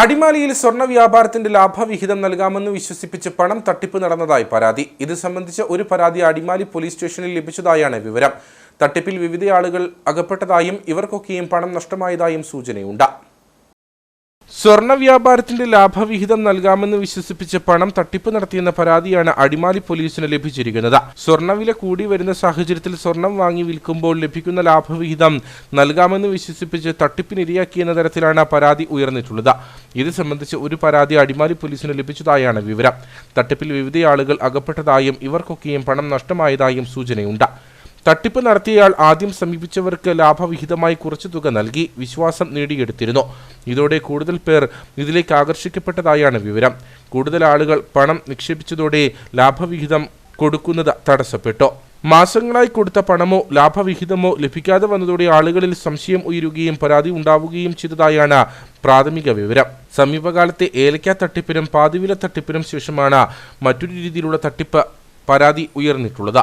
അടിമാലിയിൽ സ്വർണ വ്യാപാരത്തിന്റെ ലാഭവിഹിതം നൽകാമെന്ന് വിശ്വസിപ്പിച്ച് പണം തട്ടിപ്പ് നടന്നതായി പരാതി. ഇത് സംബന്ധിച്ച് ഒരു പരാതി അടിമാലി പോലീസ് സ്റ്റേഷനിൽ ലഭിച്ചതായാണ് വിവരം. തട്ടിപ്പിൽ വിവിധ ആളുകൾ അകപ്പെട്ടതായും ഇവർക്കൊക്കെയും പണം നഷ്ടമായതായും സൂചനയുണ്ട്. സ്വർണ വ്യാപാരത്തിന്റെ ലാഭവിഹിതം നൽകാമെന്ന് വിശ്വസിപ്പിച്ച് പണം തട്ടിപ്പ് നടത്തിയെന്ന പരാതിയാണ് അടിമാലി പോലീസിന് ലഭിച്ചിരിക്കുന്നത്. സ്വർണവില കൂടി വരുന്ന സാഹചര്യത്തിൽ സ്വർണം വാങ്ങി വിൽക്കുമ്പോൾ ലഭിക്കുന്ന ലാഭവിഹിതം നൽകാമെന്ന് വിശ്വസിപ്പിച്ച് തട്ടിപ്പിനിരയാക്കിയെന്ന തരത്തിലാണ് പരാതി ഉയർന്നിട്ടുള്ളത്. ഇത് സംബന്ധിച്ച് ഒരു പരാതി അടിമാലി പോലീസിന് ലഭിച്ചതായാണ് വിവരം. തട്ടിപ്പിൽ വിവിധ ആളുകൾ അകപ്പെട്ടതായും ഇവർക്കൊക്കെയും പണം നഷ്ടമായതായും സൂചനയുണ്ട്. തട്ടിപ്പ് നടത്തിയയാൾ ആദ്യം സമീപിച്ചവർക്ക് ലാഭവിഹിതമായി കുറച്ചു തുക നൽകി വിശ്വാസം നേടിയെടുത്തിരുന്നു. ഇതോടെ കൂടുതൽ പേർ ഇതിലേക്ക് ആകർഷിക്കപ്പെട്ടതായാണ് വിവരം. കൂടുതൽ ആളുകൾ പണം നിക്ഷേപിച്ചതോടെ ലാഭവിഹിതം കൊടുക്കുന്നത് തടസ്സപ്പെട്ടു. മാസങ്ങളായി കൊടുത്ത പണമോ ലാഭവിഹിതമോ ലഭിക്കാതെ വന്നതോടെ ആളുകളിൽ സംശയം ഉയരുകയും പരാതി ഉണ്ടാവുകയും ചെയ്തതായാണ് പ്രാഥമിക വിവരം. സമീപകാലത്തെ ഏലക്ക തട്ടിപ്പിനും പാതിവില തട്ടിപ്പിനും ശേഷമാണ് മറ്റൊരു രീതിയിലുള്ള തട്ടിപ്പ് പരാതി ഉയർന്നിട്ടുള്ളത്.